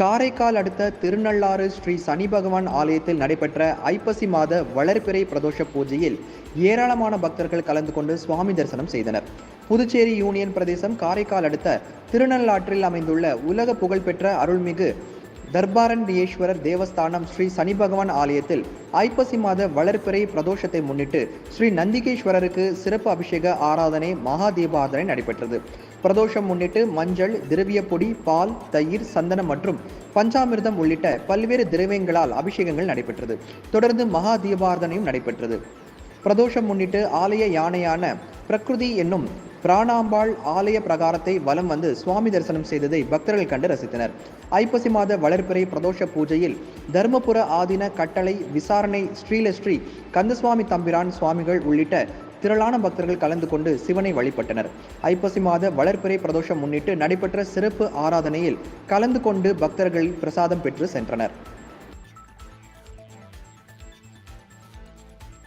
காரைக்கால் அடுத்த திருநள்ளாறு ஸ்ரீ சனி பகவான் ஆலயத்தில் நடைபெற்ற ஐப்பசி மாத வளர்பிறை பிரதோஷ பூஜையில் ஏராளமான பக்தர்கள் கலந்து கொண்டு சுவாமி தரிசனம் செய்தனர். புதுச்சேரி யூனியன் பிரதேசம் காரைக்கால் அடுத்த திருநள்ளாற்றில் அமைந்துள்ள உலக புகழ்பெற்ற அருள்மிகு தர்பாரண்டியேஸ்வரர் தேவஸ்தானம் ஸ்ரீ சனி பகவான் ஆலயத்தில் ஐப்பசி மாத வளர்பிறை பிரதோஷத்தை முன்னிட்டு ஸ்ரீ நந்திகேஸ்வரருக்கு சிறப்பு அபிஷேக ஆராதனை மகா தீபாராதனை நடைபெற்றது. பிரதோஷம் முன்னிட்டு மஞ்சள் திரவிய பொடி பால் தயிர் சந்தனம் மற்றும் பஞ்சாமிர்தம் உள்ளிட்ட பல்வேறு திரவியங்களால் அபிஷேகங்கள் நடைபெற்றது. தொடர்ந்து மகா தீபார்த்தனையும் நடைபெற்றது. பிரதோஷம் முன்னிட்டு ஆலய யானையான பிரகிருதி என்னும் பிராணாம்பாள் ஆலய பிரகாரத்தை வலம் வந்து சுவாமி தரிசனம் செய்ததை பக்தர்கள் கண்டு ரசித்தனர். ஐப்பசி மாத வளர்ப்பிறை பிரதோஷ பூஜையில் தர்மபுர ஆதீன கட்டளை விசாரணை ஸ்ரீலஸ்ரீ கந்தசுவாமி தம்பிரான் சுவாமிகள் உள்ளிட்ட திரளான பக்தர்கள் கலந்து கொண்டு சிவனை வழிபட்டனர். ஐப்பசி மாத வளர்பிறை பிரதோஷம் முன்னிட்டு நடைபெற்ற சிறப்பு ஆராதனையில் கலந்து கொண்டு பக்தர்கள் பிரசாதம் பெற்று சென்றனர்.